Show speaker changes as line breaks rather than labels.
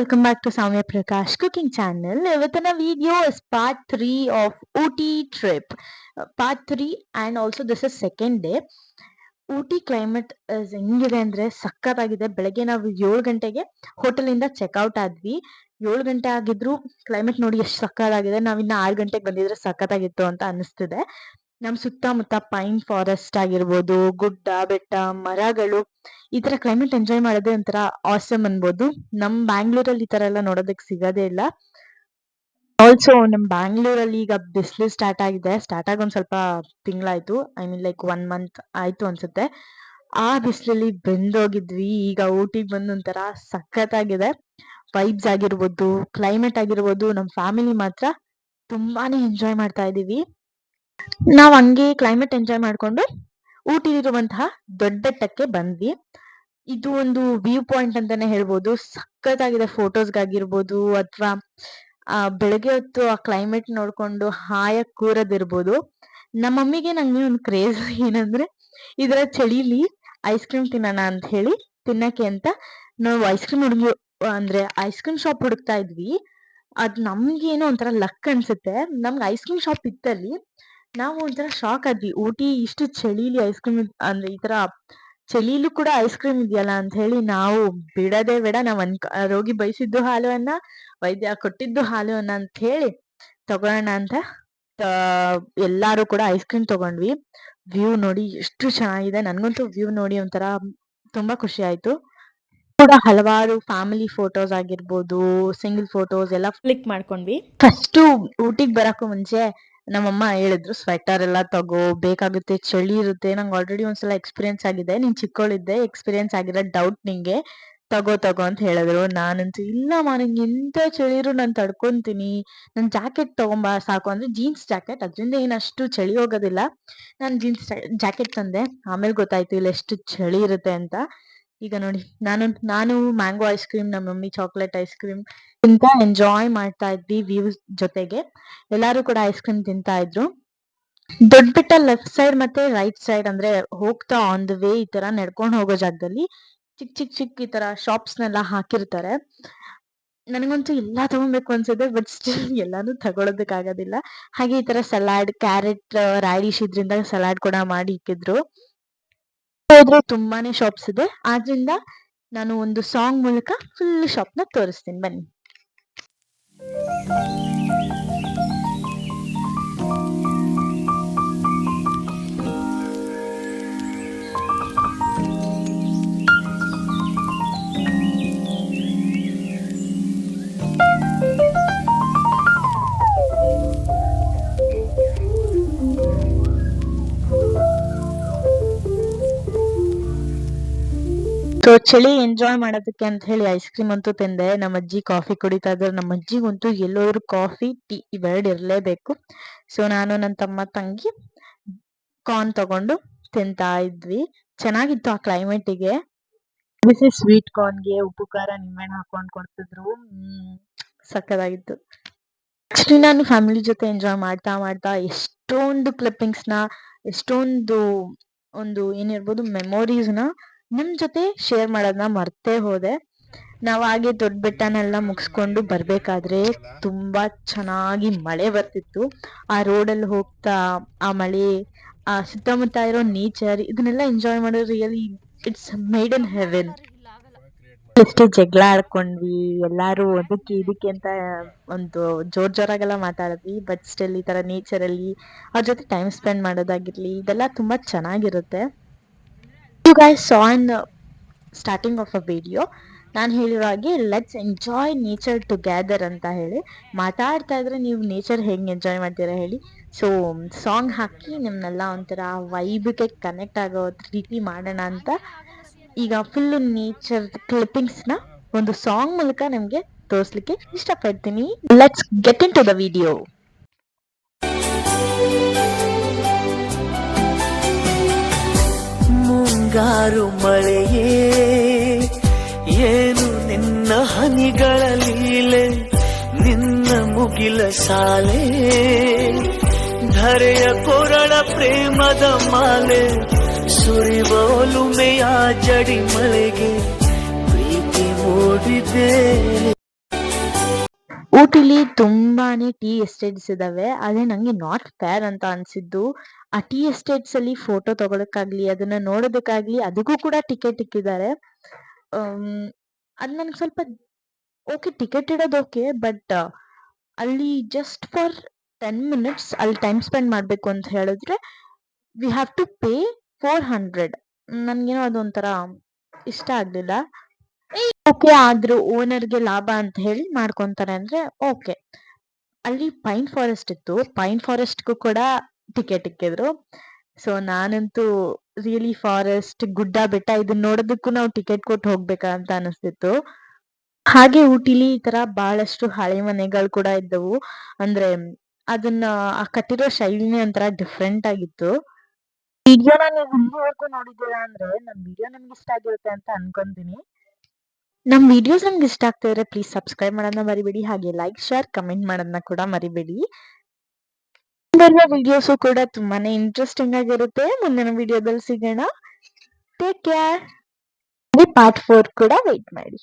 Welcome back to Soumya Prakash cooking channel ಇವತ್ತಿನ video is part three of Ooty trip part three and also this is second day Ooty climate ಹೆಂಗಿದೆ ಅಂದ್ರೆ ಸಖತ್ತಾಗಿದೆ. ಬೆಳಗ್ಗೆ ನಾವು ಏಳು ಗಂಟೆಗೆ ಹೋಟೆಲಿಂದ ಚೆಕ್ಔಟ್ ಆದ್ವಿ. ಏಳು ಗಂಟೆ ಆಗಿದ್ರು ಕ್ಲೈಮೇಟ್ ನೋಡಿ ಎಷ್ಟು ಸಕ್ಕತ್ತಾಗಿದೆ ನಾವಿನ್ನ ಆರು ಗಂಟೆಗೆ ಬಂದಿದ್ರೆ ಸಖತ್ತಾಗಿತ್ತು ಅಂತ ಅನಿಸ್ತಿದೆ ನಮ್ ಸುತ್ತಮುತ್ತ ಪೈನ್ ಫಾರೆಸ್ಟ್ ಆಗಿರ್ಬೋದು, ಗುಡ್ಡ, ಬೆಟ್ಟ, ಮರಗಳು, ಈ ತರ ಕ್ಲೈಮೇಟ್ ಎಂಜಾಯ್ ಮಾಡೋದೇ ಒಂಥರ ಆಸಮ್ ಅನ್ಬೋದು. ನಮ್ ಬ್ಯಾಂಗ್ಳೂರಲ್ಲಿ ಈ ತರ ಎಲ್ಲ ನೋಡೋದಕ್ ಸಿಗೋದೇ ಇಲ್ಲ. ಆಲ್ಸೋ ನಮ್ ಬ್ಯಾಂಗ್ಳೂರಲ್ಲಿ ಈಗ ಬಿಸಿಲು ಸ್ಟಾರ್ಟ್ ಆಗಿದೆ. ಸ್ಟಾರ್ಟ್ ಆಗಿ ಒಂದ್ ಸ್ವಲ್ಪ ತಿಂಗಳಾಯ್ತು. I mean like one month ಆಯ್ತು ಅನ್ಸುತ್ತೆ. ಆ ಬಿಸಿಲಲ್ಲಿ ಬೆಂದೋಗಿದ್ವಿ. ಈಗ ಊಟಿಗೆ ಬಂದು ಒಂಥರ ಸಖತ್ತಾಗಿದೆ ವೈಬ್ಸ್ ಆಗಿರ್ಬೋದು ಕ್ಲೈಮೇಟ್ ಆಗಿರ್ಬೋದು ನಮ್ಮ ಫ್ಯಾಮಿಲಿ ಮಾತ್ರ ತುಂಬಾನೇ ಎಂಜಾಯ್ ಮಾಡ್ತಾ ಇದೀವಿ. ನಾವ್ ಹಂಗೆ ಕ್ಲೈಮೇಟ್ ಎಂಜಾಯ್ ಮಾಡ್ಕೊಂಡು ಊಟಿಲಿರುವಂತಹ ದೊಡ್ಡ ಬೆಟ್ಟಕ್ಕೆ ಬಂದ್ವಿ. ಇದು ಒಂದು ವ್ಯೂ ಪಾಯಿಂಟ್ ಅಂತಾನೆ ಹೇಳ್ಬೋದು. ಸಖತ್ತಾಗಿದೆ ಫೋಟೋಸ್ಗಾಗಿರ್ಬೋದು ಅಥವಾ ಬೆಳಗ್ಗೆ ಹೊತ್ತು ಆ ಕ್ಲೈಮೇಟ್ ನೋಡ್ಕೊಂಡು ಹಾಯ ಕೂರೋದಿರ್ಬೋದು. ನಮ್ಮ ಮಮ್ಮಿಗೆ ನಂಗೆ ಒಂದು ಕ್ರೇಜ್ ಏನಂದ್ರೆ, ಇದರ ಚಳಿಲಿ ಐಸ್ ಕ್ರೀಮ್ ತಿನ್ನೋಣ ಅಂತ ಹೇಳಿ ತಿನ್ನಕ್ಕೆ ಅಂತ ನಾವು ಐಸ್ ಕ್ರೀಮ್ ಹುಡುಗಿ, ಅಂದ್ರೆ ಐಸ್ ಕ್ರೀಮ್ ಶಾಪ್ ಹುಡುಕ್ತಾ ಇದ್ವಿ. ಅದ್ ನಮ್ಗೇನೋ ಒಂಥರ ಲಕ್ ಅನ್ಸುತ್ತೆ. ನಮ್ಗೆ ಐಸ್ ಕ್ರೀಮ್ ಶಾಪ್ ಇತ್ತಲ್ಲಿ. ನಾವು ಒಂಥರ ಶಾಕ್ ಆದ್ವಿ. ಊಟಿ ಇಷ್ಟು ಚಳಿಲಿ ಐಸ್ ಕ್ರೀಮ್ ಅಂದ್ರೆ ಈ ತರ ಚಳಿಲೂ ಕೂಡ ಐಸ್ ಕ್ರೀಮ್ ಇದೆಯಲ್ಲ ಅಂತ ಹೇಳಿ ನಾವು ಬಿಡದೆ ಬೇಡ ನಾವ್ ಅನ್ಕ ರೋಗಿ ಬಯಸಿದ್ದು ಹಾಲು ಅನ್ನ ವೈದ್ಯ ಕೊಟ್ಟಿದ್ದು ಹಾಲು ಅನ್ನ ಅಂತ ಹೇಳಿ ತಗೊಳ್ಳೋಣ ಅಂತ ಎಲ್ಲರೂ ಎಲ್ಲಾರು ಕೂಡ ಐಸ್ ಕ್ರೀಮ್ ತಗೊಂಡ್ವಿ. ವ್ಯೂ ನೋಡಿ ಎಷ್ಟು ಚೆನ್ನಾಗಿದೆ. ನನ್ಗಂತೂ ವ್ಯೂ ನೋಡಿ ಒಂಥರ ತುಂಬಾ ಖುಷಿ ಆಯ್ತು. ಕೂಡ ಹಲವಾರು ಫ್ಯಾಮಿಲಿ ಫೋಟೋಸ್ ಆಗಿರ್ಬೋದು ಸಿಂಗಲ್ ಫೋಟೋಸ್ ಎಲ್ಲ ಕ್ಲಿಕ್ ಮಾಡ್ಕೊಂಡ್ವಿ. ಫಸ್ಟ್ ಊಟಿಗೆ ಬರಕ್ಕೂ ಮುಂಚೆ ನಮ್ಮಮ್ಮ ಹೇಳಿದ್ರು ಸ್ವೆಟರ್ ಎಲ್ಲ ತಗೋ, ಬೇಕಾಗುತ್ತೆ ಚಳಿ ಇರುತ್ತೆ, ನಂಗೆ ಆಲ್ರೆಡಿ ಒಂದ್ಸಲ ಎಕ್ಸ್ಪೀರಿಯನ್ಸ್ ಆಗಿದೆ, ನೀನ್ ಚಿಕ್ಕವಳಿದ್ದೆ ಎಕ್ಸ್ಪೀರಿಯನ್ಸ್ ಆಗಿರೋ ಡೌಟ್ ನಿಂಗೆ, ತಗೋ ತಗೋ ಅಂತ ಹೇಳಿದ್ರು. ನಾನಂತೂ ಇಲ್ಲಮ್ಮ ನಂಗೆ ಎಂತ ಚಳಿ ಇರು, ನಾನು ತಡ್ಕೊಂತೀನಿ. ನನ್ ಜಾಕೆಟ್ ತಗೊಂಬಾ, ಸಾಕು. ಅಂದ್ರೆ ಜೀನ್ಸ್ ಜಾಕೆಟ್ ಅದ್ರಿಂದ ಏನಷ್ಟು ಚಳಿ ಹೋಗೋದಿಲ್ಲ. ನಾನು ಜೀನ್ಸ್ ಜಾಕೆಟ್ ತಂದೆ. ಆಮೇಲೆ ಗೊತ್ತಾಯ್ತು ಇಲ್ಲಿ ಎಷ್ಟು ಚಳಿ ಇರುತ್ತೆ ಅಂತ. ಈಗ ನೋಡಿ, ನಾನು ನಾನು ಮ್ಯಾಂಗೋ ಐಸ್ ಕ್ರೀಮ್ ನಮ್ಮ ಮಮ್ಮಿ ಚಾಕ್ಲೇಟ್ ಐಸ್ ಕ್ರೀಮ್ ತಿಂತ ಎಂಜಾಯ್ ಮಾಡ್ತಾ ಇದ್ವಿ ವ್ಯೂಸ್ ಜೊತೆಗೆ. ಎಲ್ಲಾರು ಕೂಡ ಐಸ್ ಕ್ರೀಮ್ ತಿಂತಾ ಇದ್ರು. ದೊಡ್ಡ ಬೆಟ್ಟ ಲೆಫ್ಟ್ ಸೈಡ್ ಮತ್ತೆ ರೈಟ್ ಸೈಡ್ ಅಂದ್ರೆ ಹೋಗ್ತಾ ಆನ್ ದ ವೇ ಈ ತರ ನಡ್ಕೊಂಡು ಹೋಗೋ ಜಾಗದಲ್ಲಿ ಚಿಕ್ ಚಿಕ್ ಚಿಕ್ ಈ ತರ ಶಾಪ್ಸ್ ನೆಲ್ಲ ಹಾಕಿರ್ತಾರೆ. ನನಗಂತೂ ಎಲ್ಲಾ ತಗೊಬೇಕು ಅನ್ಸುತ್ತೆ ಬಟ್ ಸ್ಟಿಲ್ ಎಲ್ಲಾನು ತಗೊಳೋದಕ್ ಆಗೋದಿಲ್ಲ. ಹಾಗೆ ಈ ತರ ಸಲಾಡ್ ಕ್ಯಾರೆಟ್ ರಾಡಿಶ್ ಇದ್ರಿಂದ ಸಲಾಡ್ ಕೂಡ ಮಾಡಿ ಇಕ್ಕಿದ್ರು. ಹೋದ್ರೆ ತುಂಬಾನೇ ಶಾಪ್ಸ್ ಇದೆ. ಆದ್ರಿಂದ ನಾನು ಒಂದು ಸಾಂಗ್ ಮೂಲಕ ಫುಲ್ ಶಾಪ್ನ ತೋರಿಸ್ತೀನಿ. ಬನ್ನಿ. ಸೊ ಚಳಿ ಎಂಜಾಯ್ ಮಾಡೋದಕ್ಕೆ ಅಂತ ಹೇಳಿ ಐಸ್ ಕ್ರೀಮ್ ಅಂತೂ ತಿಂದೆ. ನಮ್ಮ ಅಜ್ಜಿ ಕಾಫಿ ಕುಡಿತಾ ಇದ್ರು ನಮ್ಮ ಅಜ್ಜಿಗಂತೂ ಎಲ್ಲೋದ್ರು ಕಾಫಿ ಟೀ ಇವೆರಡು ಇರಲೇಬೇಕು. ಸೊ ನಾನು ನನ್ನ ತಮ್ಮ ತಂಗಿ ಕಾರ್ನ್ ತಗೊಂಡು ತಿಂತಾ ಇದ್ವಿ ಚೆನ್ನಾಗಿತ್ತು ಆ ಕ್ಲೈಮೇಟಿಗೆ ಬಿಸಿ ಸ್ವೀಟ್ ಕಾರ್ನ್ಗೆ ಉಪ್ಪು, ಖಾರ, ನಿಂಬೆಹಣ್ಣು ಹಾಕೊಂಡು ಕೊಡ್ತಿದ್ರು. ಹ್ಮ್ ಸಕ್ಕತ್ತಾಗಿತ್ತು ಆಕ್ಚುಲಿ ನಾನು ಫ್ಯಾಮಿಲಿ ಜೊತೆ ಎಂಜಾಯ್ ಮಾಡ್ತಾ ಮಾಡ್ತಾ ಎಷ್ಟೊಂದು ಕ್ಲಿಪ್ಪಿಂಗ್ಸ್ನ, ಎಷ್ಟೊಂದು ಒಂದು ಏನಿರ್ಬೋದು ಮೆಮೊರೀಸ್ನ ನಿಮ್ ಜೊತೆ ಶೇರ್ ಮಾಡೋದನ್ನ ಮರ್ತೇ ಹೋದೆ. ನಾವ್ ಹಾಗೆ ದೊಡ್ಡ ಬೆಟ್ಟನೆಲ್ಲ ಮುಗಿಸ್ಕೊಂಡು ಬರ್ಬೇಕಾದ್ರೆ ತುಂಬಾ ಚೆನ್ನಾಗಿ ಮಳೆ ಬರ್ತಿತ್ತು. ಆ ರೋಡಲ್ಲಿ ಹೋಗ್ತಾ ಆ ಮಳೆ ಆ ಸುತ್ತಮುತ್ತ ಇರೋ ನೇಚರ್ ಇದನ್ನೆಲ್ಲ ಎಂಜಾಯ್ ಮಾಡೋ really it's made in heaven ಎಷ್ಟು ಜಗಳ ಆಡ್ಕೊಂಡ್ವಿ. ಎಲ್ಲಾರು ಅದಕ್ಕೆ ಇದಕ್ಕೆ ಅಂತ ಒಂದು ಜೋರ್ ಜೋರಾಗೆಲ್ಲ ಮಾತಾಡಿದ್ವಿ. ಬಟ್ ಸ್ಟಿಲ್ ಈ ತರ ನೇಚರ್ ಅಲ್ಲಿ ಅವ್ರ ಜೊತೆ ಟೈಮ್ ಸ್ಪೆಂಡ್ ಮಾಡೋದಾಗಿರ್ಲಿ ಇದೆಲ್ಲ ತುಂಬಾ ಚೆನ್ನಾಗಿರುತ್ತೆ. You guys saw in starting of a video ನಾನು ಹೇಳಿರೋ ಹಾಗೆ ಲೆಟ್ಸ್ ಎಂಜಾಯ್ ನೇಚರ್ ಟುಗೆದರ್ ಅಂತ ಹೇಳಿ. ಮಾತಾಡ್ತಾ ಇದ್ರೆ ನೀವು ನೇಚರ್ ಹೆಂಗೆ ಎಂಜಾಯ್ ಮಾಡ್ತೀರಾ ಹೇಳಿ. ಸೊ ಸಾಂಗ್ ಹಾಕಿ ನಿಮ್ಮನ್ನೆಲ್ಲ ಒಂಥರ ವೈಬ್ಗೆ ಕನೆಕ್ಟ್ ಆಗೋ ರೀತಿ ಮಾಡೋಣ ಅಂತ. ಈಗ ಫುಲ್ ನೇಚರ್ ಕ್ಲಿಪ್ಪಿಂಗ್ಸ್ನ ಒಂದು ಸಾಂಗ್ ಮೂಲಕ ನಿಮ್ಗೆ ತೋರಿಸ್ಲಿಕ್ಕೆ ಇಷ್ಟಪಡ್ತೀನಿ. Let's get into the video
ಮುಂಗಾರು ಮಳೆಯೇ, ಏನು ನಿನ್ನ ಹನಿಗಳ ಲೀಲೆ, ನಿನ್ನ ಮುಗಿಲ ಸಾಲೆ ಧರೆಯ ಕೊರಳ ಪ್ರೇಮದ ಮಾಲೆ ಸುರಿವೋಲುಮೆಯ ಜಡಿ ಮಳೆಗೆ ಪ್ರೀತಿ ಮೂಡಿದೆ.
ಊಟಿಲಿ ತುಂಬಾನೇ ಟೀ ಎಸ್ಟೇಟ್ಸ್ ಇದಾವೆ. ಆದ್ರೆ ನಂಗೆ ನಾಟ್ ಫೇರ್ ಅಂತ ಅನ್ಸಿದ್ದು, ಆ ಟೀ ಎಸ್ಟೇಟ್ಸ್ ಅಲ್ಲಿ ಫೋಟೋ ತಗೊಳಕ್ಕಾಗ್ಲಿ, ಅದನ್ನ ನೋಡೋದಕ್ಕಾಗ್ಲಿ ಅದಕ್ಕೂ ಕೂಡ ಟಿಕೆಟ್ ಇಕ್ಕಿದ್ದಾರೆ. ಅದ್ ನನ್ಗೆ ಸ್ವಲ್ಪ ಓಕೆ ಟಿಕೆಟ್ ಇಡೋದು ಓಕೆ ಬಟ್ ಅಲ್ಲಿ ಜಸ್ಟ್ ಫಾರ್ ಟೆನ್ ಮಿನಿಟ್ಸ್ ಅಲ್ಲಿ ಟೈಮ್ ಸ್ಪೆಂಡ್ ಮಾಡಬೇಕು ಅಂತ ಹೇಳಿದ್ರೆ we have to pay four hundred ನನ್ಗೇನೋ ಅದೊಂಥರ ಇಷ್ಟ ಆಗ್ಲಿಲ್ಲ. ಓಕೆ ಆದ್ರೂ ಓನರ್ಗೆ ಲಾಭ ಅಂತ ಹೇಳಿ ಮಾಡ್ಕೊಂತಾರೆ ಅಂದ್ರೆ ಓಕೆ ಅಲ್ಲಿ ಪೈನ್ ಫಾರೆಸ್ಟ್ ಇತ್ತು. ಪೈನ್ ಫಾರೆಸ್ಟ್ಗೂ ಕೂಡ ಟಿಕೆಟ್ ಇಕ್ಕಿದ್ರು. ಸೊ ನಾನಂತೂ ರಿಯಲಿ ಫಾರೆಸ್ಟ್ ಗುಡ್ಡ ಬೆಟ್ಟ ಇದನ್ನ ನೋಡೋದಕ್ಕೂ ನಾವು ಟಿಕೆಟ್ ಕೊಟ್ಟು ಹೋಗ್ಬೇಕಾ ಅಂತ ಅನಿಸ್ತಿತ್ತು. ಹಾಗೆ ಊಟಿಲಿ ಈ ತರ ಬಹಳಷ್ಟು ಹಳೆ ಮನೆಗಳು ಕೂಡ ಇದ್ದವು. ಅಂದ್ರೆ ಅದನ್ನ ಆ ಕಟ್ಟಿರೋ ಶೈಲಿನೇ ಒಂಥರ ಡಿಫ್ರೆಂಟ್ ಆಗಿತ್ತು. ವಿಡಿಯೋ ನೀವು ನೋಡಿದ್ದೀರಾ ಅಂದ್ರೆ ನಮ್ ವಿಡಿಯೋ ನಿಮ್ಗೆ ಇಷ್ಟ ಆಗಿರುತ್ತೆ ಅಂತ ಅನ್ಕೊಂತೀನಿ. ನಮ್ ವಿಡಿಯೋಸ್ ನಮ್ಗೆ ಇಷ್ಟ ಆಗ್ತಾ ಇದ್ರೆ ಪ್ಲೀಸ್ ಸಬ್ಸ್ಕ್ರೈಬ್ ಮಾಡೋದನ್ನ ಮರಿಬೇಡಿ. ಹಾಗೆ ಲೈಕ್ ಶೇರ್ ಕಮೆಂಟ್ ಮಾಡೋದನ್ನ ಕೂಡ ಮರಿಬೇಡಿ. ಬರುವ ವಿಡಿಯೋಸು ಕೂಡ ತುಂಬಾನೇ ಇಂಟ್ರೆಸ್ಟಿಂಗ್ ಆಗಿರುತ್ತೆ. ಮುಂದಿನ ವಿಡಿಯೋದಲ್ಲಿ ಸಿಗೋಣ. ಟೇಕ್ ಕೇರ್ ಪಾರ್ಟ್ ಫೋರ್ ಕೂಡ ವೆಯ್ಟ್ ಮಾಡಿ.